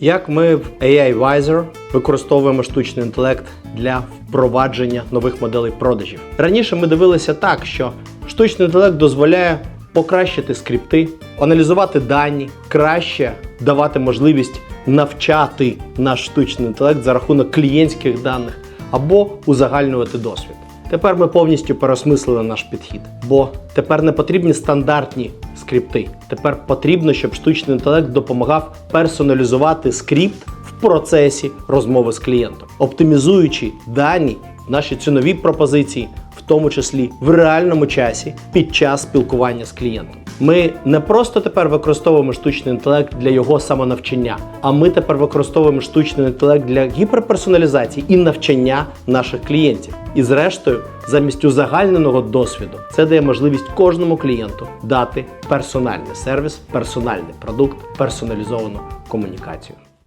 Як ми в AI Visor використовуємо штучний інтелект для впровадження нових моделей продажів? Раніше ми дивилися так, що штучний інтелект дозволяє покращити скрипти, аналізувати дані, краще давати можливість навчати наш штучний інтелект за рахунок клієнтських даних або узагальнювати досвід. Тепер ми повністю переосмислили наш підхід, бо тепер не потрібні стандартні скрипти. Тепер потрібно, щоб штучний інтелект допомагав персоналізувати скрипт в процесі розмови з клієнтом, оптимізуючи дані, наші цінові пропозиції, в тому числі в реальному часі під час спілкування з клієнтом. Ми не просто тепер використовуємо штучний інтелект для його самонавчання, а ми тепер використовуємо штучний інтелект для гіперперсоналізації і навчання наших клієнтів. І зрештою, замість узагальненого досвіду, це дає можливість кожному клієнту дати персональний сервіс, персональний продукт, персоналізовану комунікацію.